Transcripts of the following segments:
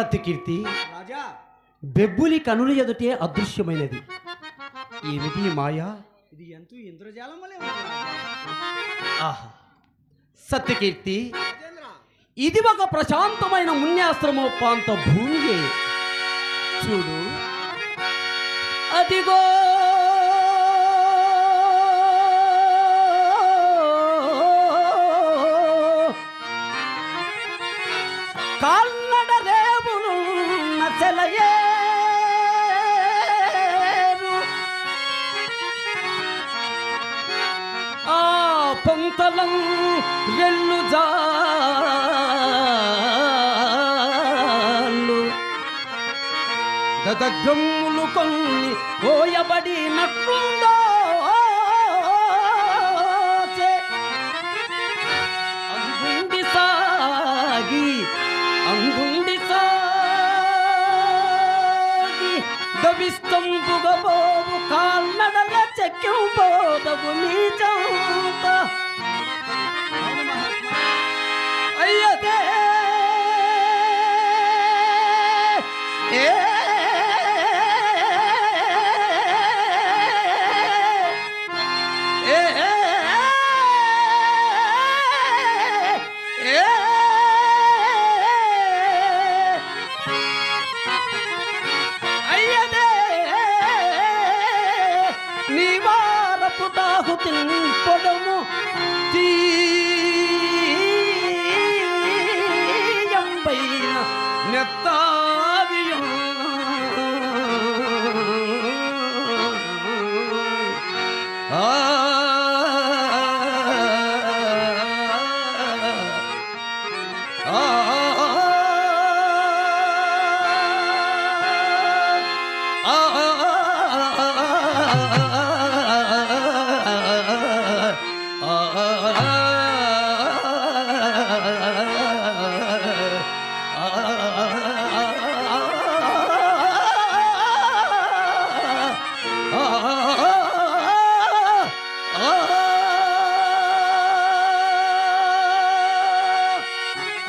సత్యకీర్తి రాజా! బెబ్బులి కనుల ఎదుటే అదృశ్యమైనది. ఏమిటి మాయా? ఇది ఎంతో ఇంద్రజాలం. ఆహా! సత్యకీర్తి! ఇది ఒక ప్రశాంతమైన మున్యాశ్రమోపాంత భూమియే. చూడు. అదిగో! దదగ్గమ్ములు కొన్ని కోయబడి నట్లుందో అందుండి సాగి అందుండి సాగి దవిస్తంబుగబోవు కాల్నడల చెక్కింపోదవు బోదవు నీచంత నీ వారపు తాహు తింపడము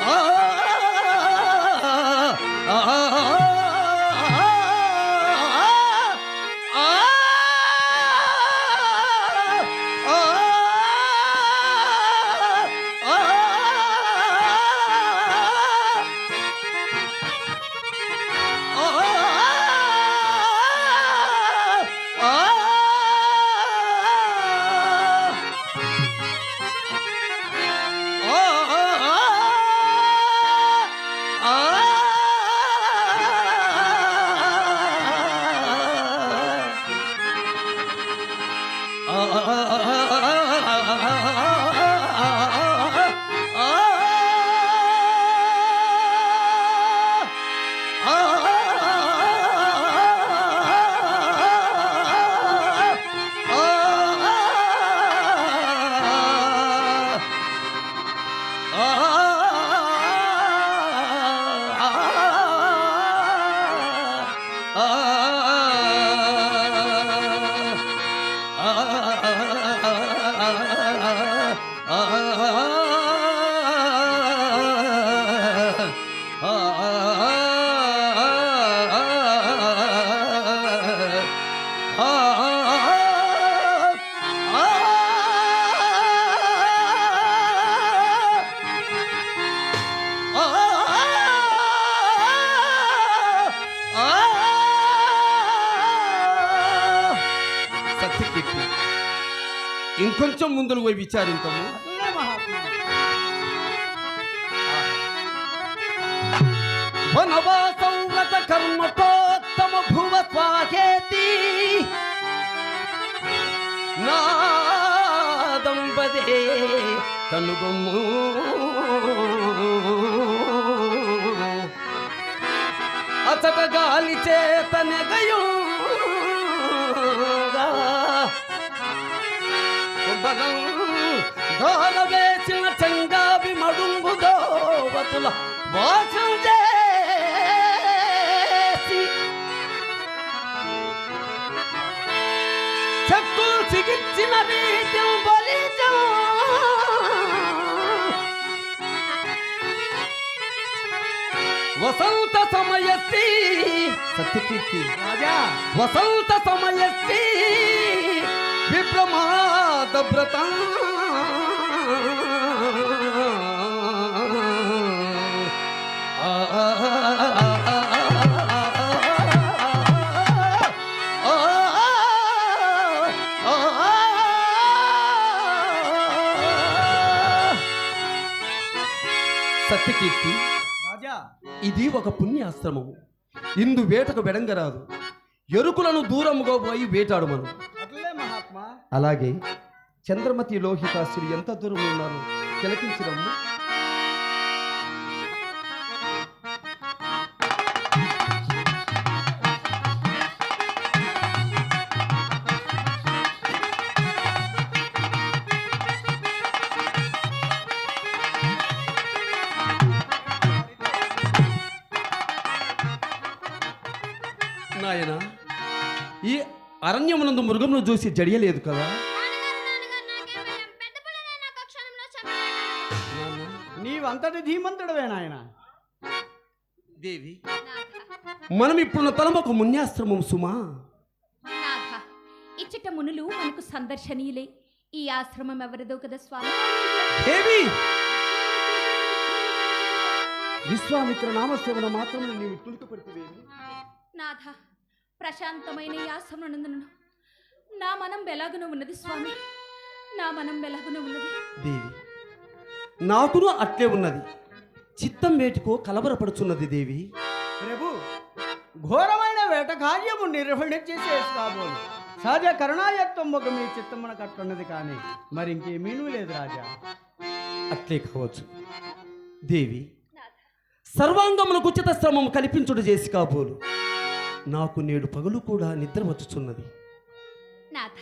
సత్యకీర్తి పోయి విచారించము. అట్లనే మహాత్మా కర్మటోత్తమ భువ స్వాహేతి. నాదంబదే కనుగొమ్ము అతట గాలి చేత నెగయుగా బలం దోల వేసిన చంగావి మడుంగు దోవతుల మోసం చేసి చెక్కులు చిగిచ్చిన రీతి బలిజం. వసంత సమ సత్యకీర్తి. రాజా. వసంత సమయస్తి. విప్రమాద వ్రత. సత్యకీర్తి రాజా. ఇది ఒక పుణ్యాశ్రమము. ఇందు వేటకు వెడంగరాదు. ఎరుకులను దూరముగా పోయి అట్లే మహాత్మా. అలాగే చంద్రమతి లోహితాసులు ఎంత దూరం ఉన్నారు? తిలకించడము నాయన ఈ అరణ్యమునందు మృగమును చూసి జడియలేదు కదా? నీవంతటి ధీమంతుడవే నాయన దేవి మనం ఇప్పుడున్న తలమొక మున్యాశ్రమం సుమా. నాథ ఇచ్చట మునులు మనకు సందర్శనీయులే. ఈ ఆశ్రమం ఎవరిదో కదా స్వామి? దేవి! విశ్వామిత్ర నామసేవన మాత్రమే నీవు నాథ ప్రశాంతమైన ఈ ఆశ్రమనందును నా మనం వెలాగున ఉన్నది స్వామి. నా మనం వెలాగున ఉన్నది. దేవి నాకును అట్లే ఉన్నది. చిత్తం వేటుకో కలవరపడుచున్నది దేవి. ప్రభు ఘోరమైన వేట కార్యము నిర్వహించి చేసుకోబోలు సహజ కరుణాయత్వం ఒక మీ చిత్తమున కట్టున్నది కానీ మరి ఇంకేమీనూ లేదు రాజా. అట్లే కావచ్చు. దేవి నాథ సర్వాంగములకు ఉచిత శ్రమం కల్పించుడు చేసి కాబోలు. నాకు నేడు పగలు కూడా నిద్ర వచ్చుచున్నది. నాథ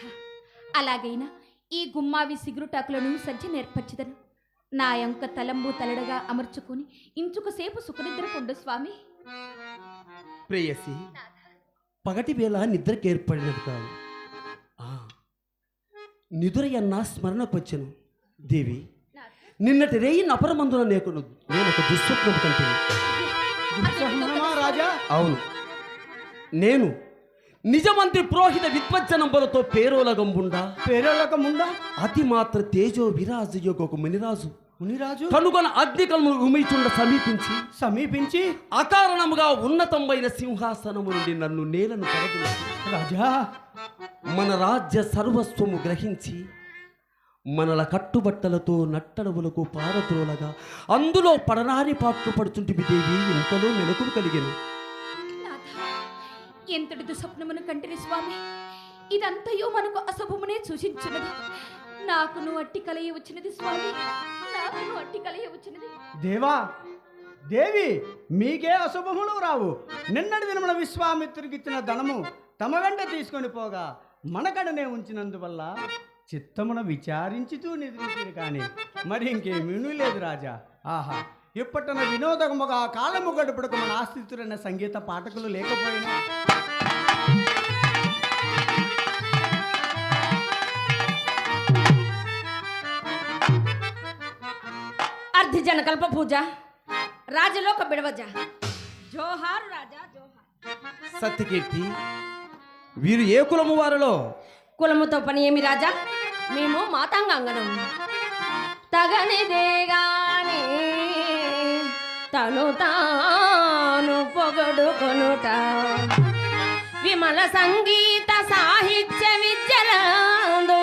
అలాగైనా ఈ గుమ్మావి సిగురుటాకులను సజ్జ నేర్పరచిదను. నా యొక్క తలంబు తలడగా అమర్చుకొని ఇంచుకసేపు సుఖనిద్ర పొండు స్వామి. ప్రేయసి పగటి వేళ నిద్రకు ఏర్పడినది కాదు. ఆ, నిదురయన్న స్మరణకొచ్చెను దేవి నిన్నటి రేయి నపరమందున నేకు నేను ఒక దుస్వప్నం? రాజా అవును. నేను నిజమంత్రి పురోహిత విద్వజ్జనంబలతో పేరోలగంబుండా. పేరొక ముందా అతి మాత్ర తేజో విరాజు యొక్క ఒక మునిరాజు. మునిరాజు? కనుగొన అగ్నికల్ము ఉమిచుండ సమీపించి. సమీపించి? అకారణముగా ఉన్నతమైన సింహాసనము నుండి నన్ను నేలను పరదు రాజా! మన రాజ్య సర్వస్వము గ్రహించి మనల కట్టుబట్టలతో నట్టడవులకు పారద్రోలగా అందులో పడనారి పాటలు పడుతుంటివి దేవి ఇంతలో మెలకు కలిగెను ఎంతటి దుస్వప్నమును కంటిరి స్వామి? ఇదంతయో మనకు అశుభమునే నాకు నాకును అట్టి కలయ వచ్చినది స్వామి. నాకును అట్టి కలయ వచ్చినది. దేవా దేవి మీకే అశుభములు రావు. నిన్నటి దినమున విశ్వామిత్రుడికి ఇచ్చిన ధనము తమ వెంట తీసుకొని పోగా మనకడనే ఉంచినందువల్ల చిత్తమున విచారించుతూ నిద్రించింది కానీ మరి ఇంకేమీనూ లేదు రాజా. ఆహా ఇప్పటిన వినోదముగా కాలము గడుపుడకు మన ఆస్థితులైన సంగీత పాఠకులు లేకపోయినా. అర్ధి జనకల్ప పూజ రాజలోక బిడవజ. జోహార్ రాజా జోహార్. సత్యకీర్తి వీరు ఏ కులము వారిలో? కులముతో పని ఏమి రాజా? మేము మాతాంగాంగనం. తగనిదే గాని తను తాను పొగడుకొనుట. విమల సంగీత సాహిత్య విద్యలందు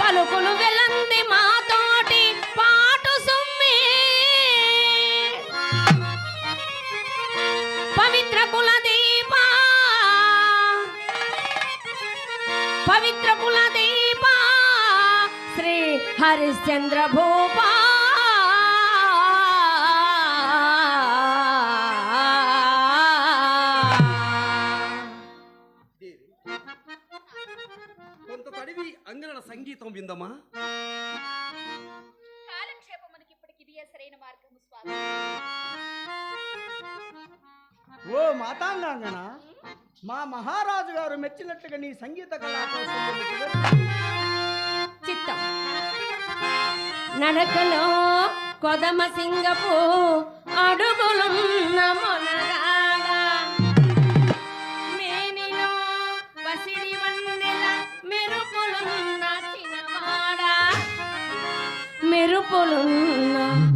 పలుకులు వెలంది మాతోటి పాటు సుమ్మి. పవిత్ర కుల దీప. పవిత్ర కుల దీప. శ్రీ హరిశ్చంద్ర భూపా సంగీతం విందమా? కాలక్షేపమునకి ఇప్పటికి ఇదే సరైన మార్గము స్వామి. ఓ మాతాంగాంగన? మా మహారాజు గారు మెచ్చినట్టుగా నీ సంగీత చిత్తం. నడకలో కొదమ సింగపు అడుగులున్న మొనగాడ বলুন না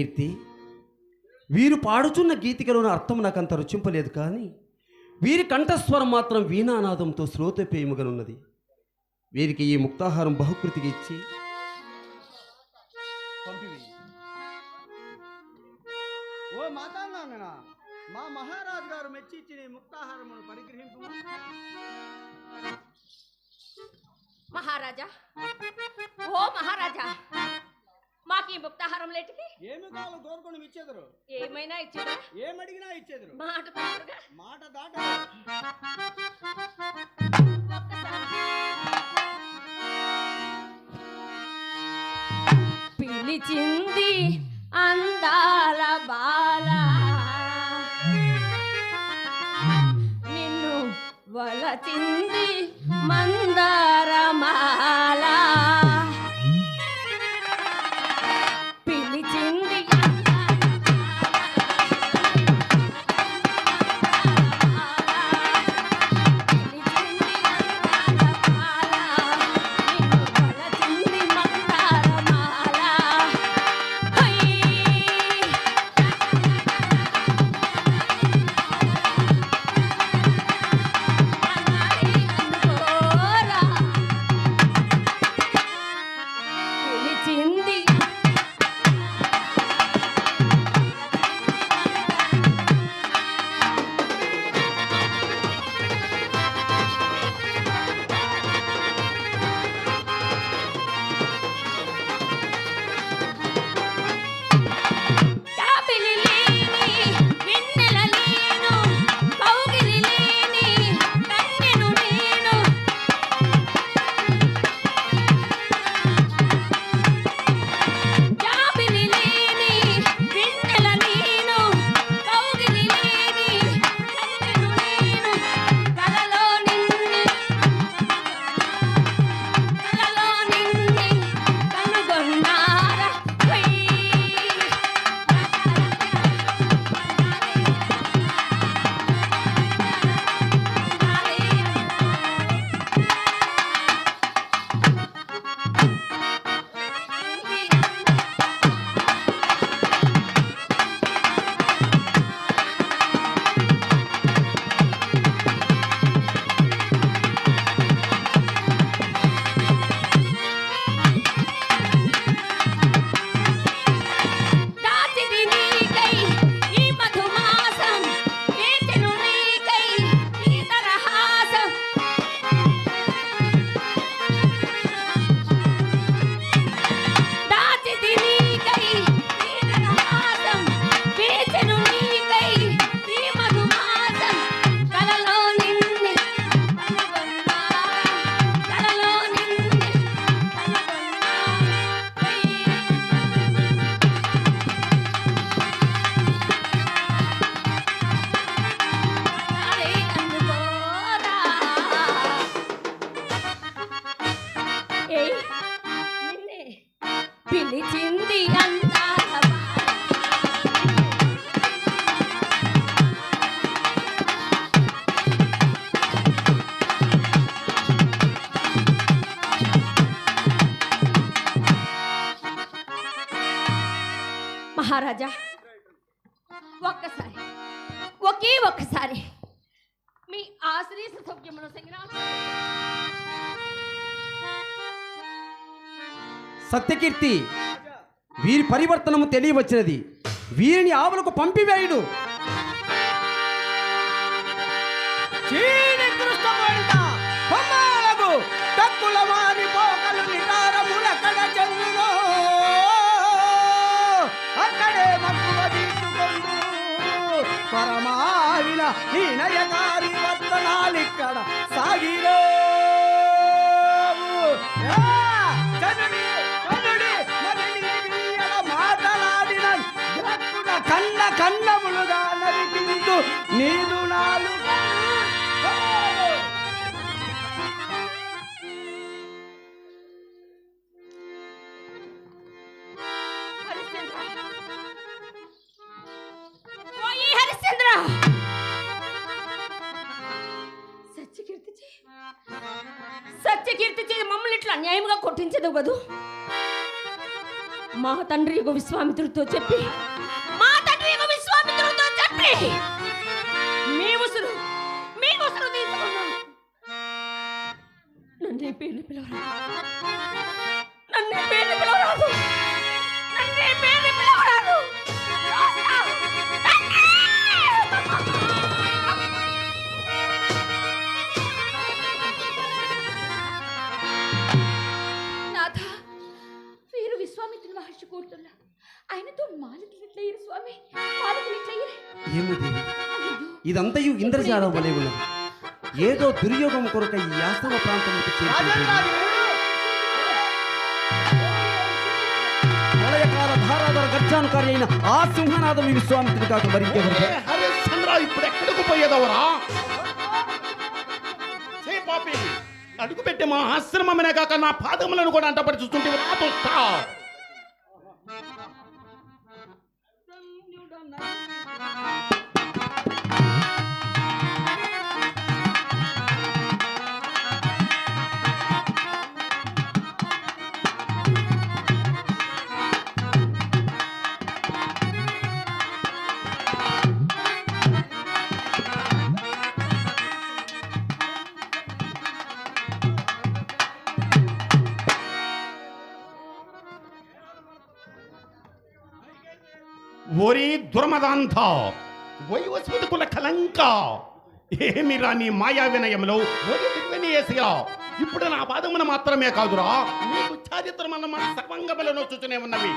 సత్యకీర్తి వీరు పాడుచున్న గీతికలోని అర్థం నాకు అంత రుచింపలేదు కానీ వీరి కంఠస్వరం మాత్రం వీణానాదంతో శ్రోతపేయముగనున్నది. వీరికి ఈ ముక్తాహారం బహుకృతికి ఇచ్చి ఓ మా మహారాజు గారు మెచ్చి ఇచ్చిన ముక్తాహారమును పరిగ్రహింపు మహారాజా ఓ మహారాజా మాకు ఈ ముక్తాహారం లేటికి? ఏమి కావాలో? ఇచ్చేదరు. ఏమైనా ఇచ్చేదా? ఏమడిగినా ఇచ్చేదరు. మాట మాట దాట. పిలిచింది అందాల బాల. నిన్ను వలచింది మందారమాల. ఒక్కసారి ఒకే ఒక్కసారి మీ ఆశ్రయ సౌఖ్యమును సత్యకీర్తి వీరి పరివర్తనము తెలియవచ్చినది. వీరిని ఆవులకు పంపివేయుడు పరమావిన ఈ నయగారి వర్తనాలిక్కడ సాగిరో చనుడి మాటలాడిన. కన్న కన్నములుగా నరికిందు నీదు నాలుగు కొట్టించదు కదూ మా తండ్రి యొక్క విశ్వామిత్రుడితో చెప్పి మా తండ్రి యొక్క విశ్వామిత్రుడితో చెప్పి కోరుతున్నా. ఆయనతో మాలకులు ఎట్లయ్యారు స్వామి? మాలకులు ఎట్లయ్యారు? ఏమో దేవి అయ్యో ఇదంతయు ఇంద్రజాలం వలె ఉన్నది. ఏదో దుర్యోగం కొరక ఈ ఆశ్రమ ప్రాంతంలోకి చేరుకుంటుంది ప్రళయకాల ధారాధర గర్జానుకారి అయిన ఆ సింహనాథం ఈ విశ్వామిత్రుడు కాక మరింకెవరు? ఇప్పుడు ఎక్కడికి పోయేదవరా? అడుగు పెట్టి మా ఆశ్రమమనే కాక నా పాదములను కూడా అంటపడి చూస్తుంటే రాతొస్తా ఓరి దుర్మదాంత వైవస్వతి కుల కలంక ఏమిరా నీ మాయా వినయంలో? ఇప్పుడు నా పాదమున మాత్రమే కాదురా నీకు చారిత్రమన్న మన సర్వంగములను చూచునే ఉన్నవి.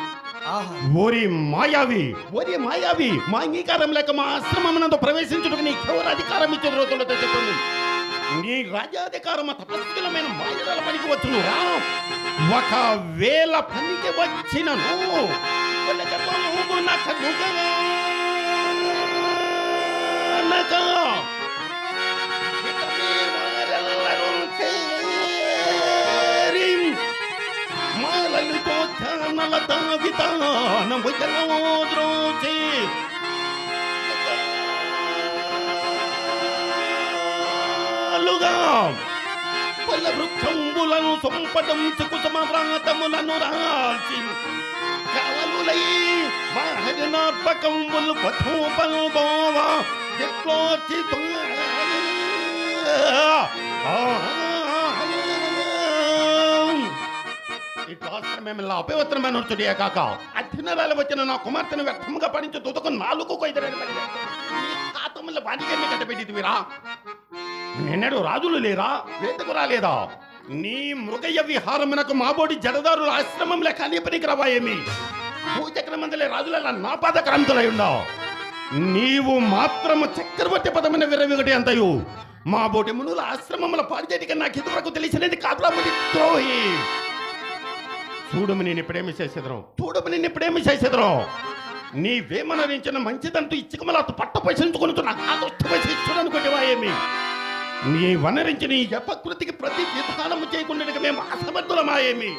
ఆహా. ఓరి మాయావి ఓరి మాయావి మా అంగీకారం లేక మా ఆశ్రమమునందు ప్రవేశించుటకు నీకెవరు అధికారం ఇచ్చిన రోజులతో చెప్పింది నీ రాజ్యాధికారం తపస్సులమైన మాయల పనికి వచ్చును. ఒకవేళ పనికి వచ్చినను नको नाक नुक नको ಮಲಲು ಕೋಥ ನಲತ ವಿತಾನ ಮುಜಲೋ ದ್ರೋಚಿ పల్ల వృక్షంబులను సొంపటంచు కుసుమవ్రాతములను రాల్చి కవలులై మహజనార్పకంబులు వధూపలు బోవా ఎట్లోర్చి అపవిత్రమైన వచ్చుడియే కాక అధ్యనరాలు వచ్చిన నా కుమార్తెను వ్యర్థంగా పడించి తుదకు నాలుగు కొయ్యరని తాతముల వాడికెన్ని కట్టబెట్టిదివిరా నిన్నడు రాజులు లేరా? వేదకు రాలేదా? నీ మృగయ విహారమునకు మాబోడి జడదారుల ఆశ్రమంలో కానీ పనికి రావాయేమి భూచక్రమందలే రాజుల నా పాద క్రాంతులై ఉండవు నీవు మాత్రము చక్రవర్తి పదమైన విరవిగటి అంతయు. మా బోటి మునుల ఆశ్రమముల పాడిచేటికి నాకు ఇదివరకు తెలిసినది కాదురా ముడి ద్రోహి. చూడము నేను ఇప్పుడేమి చేసేదరు చూడము నేను ఇప్పుడేమి చేసేదరు నీవేమనరించిన మంచిదంటూ ఇచ్చకమలాతో పట్ట పైసలుకొని నాకు ఆదోష్టపైసలుకొట్టేవా ఏమి నీ వనరించి నీ అపకృతికి ప్రతి విధానము చేయకుండా మేము అసమర్థులమాయేమి?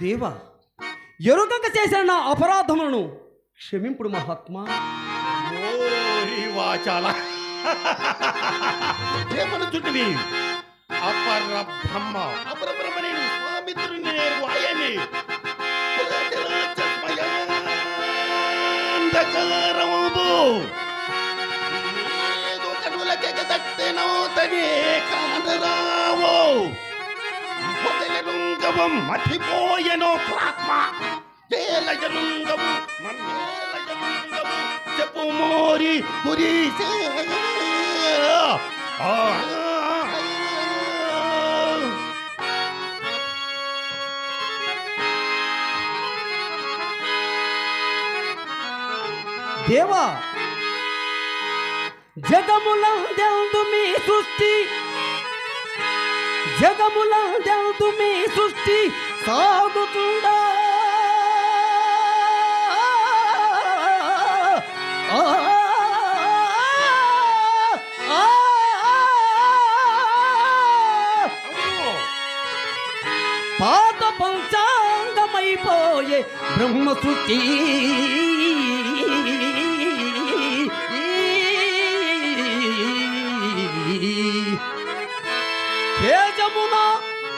దేవా ఎరుకక చేసిన నా అపరాధములను క్షమింపుడు మహాత్మా. ఓరి వాచాల. ఏమనుచుంటివి అపర బ్రహ్మ అపర బ్రహ్మనే నీ స్వామిత్రుని ఆయని అంధకారము కనులకెగదట్టెనవుతనే కానరావో మొదలెనుంగవు మతిపోయెనో ప్రాత్మ. తేలయనుంగవు మన్నేలయనుంగవు చెప్పు మోరి గురీసే ఆ. దేవా జగములందెల్దు మీ సృష్టి. జగములందెల్దు మీ సృష్టి సాగుతుండా ఆ, పాత పంచాంగమైపోయే బ్రహ్మ సృష్టి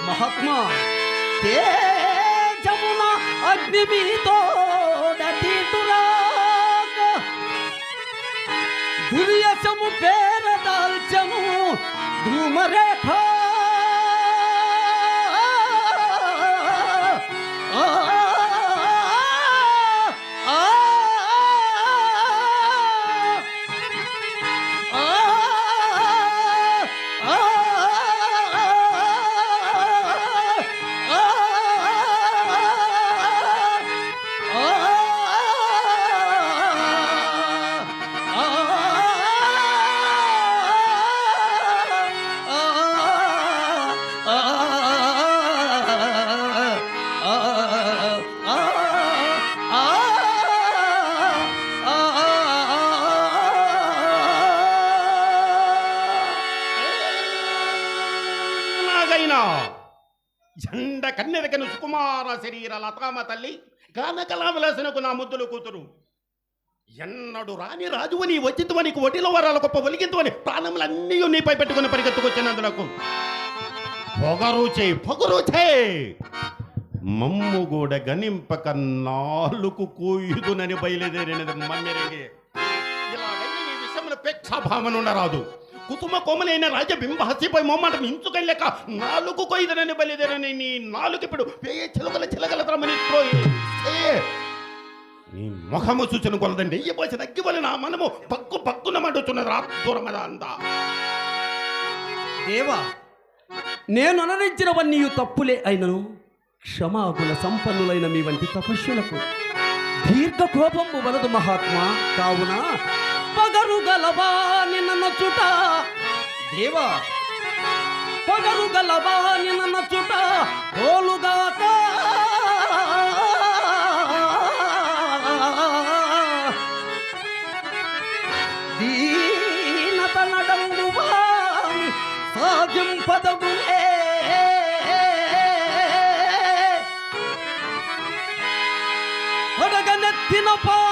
మహాత్మా తేజమున అగ్ని మీతో దుర్యసము పేర దాల్చము ధూమరే సుకుమార లతామ తల్లి గానకలామలసనకు నా ముద్దులు కూతురు. ఎన్నడు రాని రాజువు నీ వచ్చితువ నీకు వరాల గొప్ప ఒలిగింతువని ప్రాణములన్నీ నీపై పెట్టుకుని పరిగెత్తుకొచ్చినందులకు పొగరు చేయి మమ్ము కూడా గనింపక నాలుగు కూయుదునని బయలుదేరినది మమ్మిరంగి ఇలా విషయంలో ప్రేక్షాభావన ఉండరాదు. కుసుమ కోమలైన రాజబింబ హస్తిపై మొమ్మటం ఇంచుకెళ్ళక నాలుగు కొయ్యదనని బయలుదేరని నీ నాలుగు ఇప్పుడు వేయ చిలకల చిలకల త్రమని నీ ముఖము సూచన కొలదండి. నెయ్యి తగ్గివలి నా మనము పక్కు పక్కున మండుతున్నది. రా దూరమద దేవా నేను అనరించినవన్నీ తప్పులే అయినను. క్షమాగుణ సంపన్నులైన మీ వంటి తపస్సులకు దీర్ఘ కోపము వలదు మహాత్మా. కావున పగరు గలవా నిన్నచుట దేవా పగరు గలవా నిన్నచుట తోలుగాక దీనత నడంగు వాని సాగింపదగులే పడగనెత్తిన పామును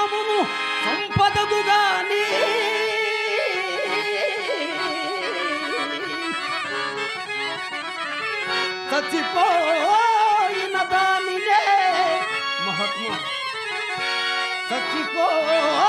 oh, oh.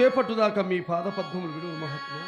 చేపట్టుదాకా మీ పాదపద్మములు విడువు మహాత్మ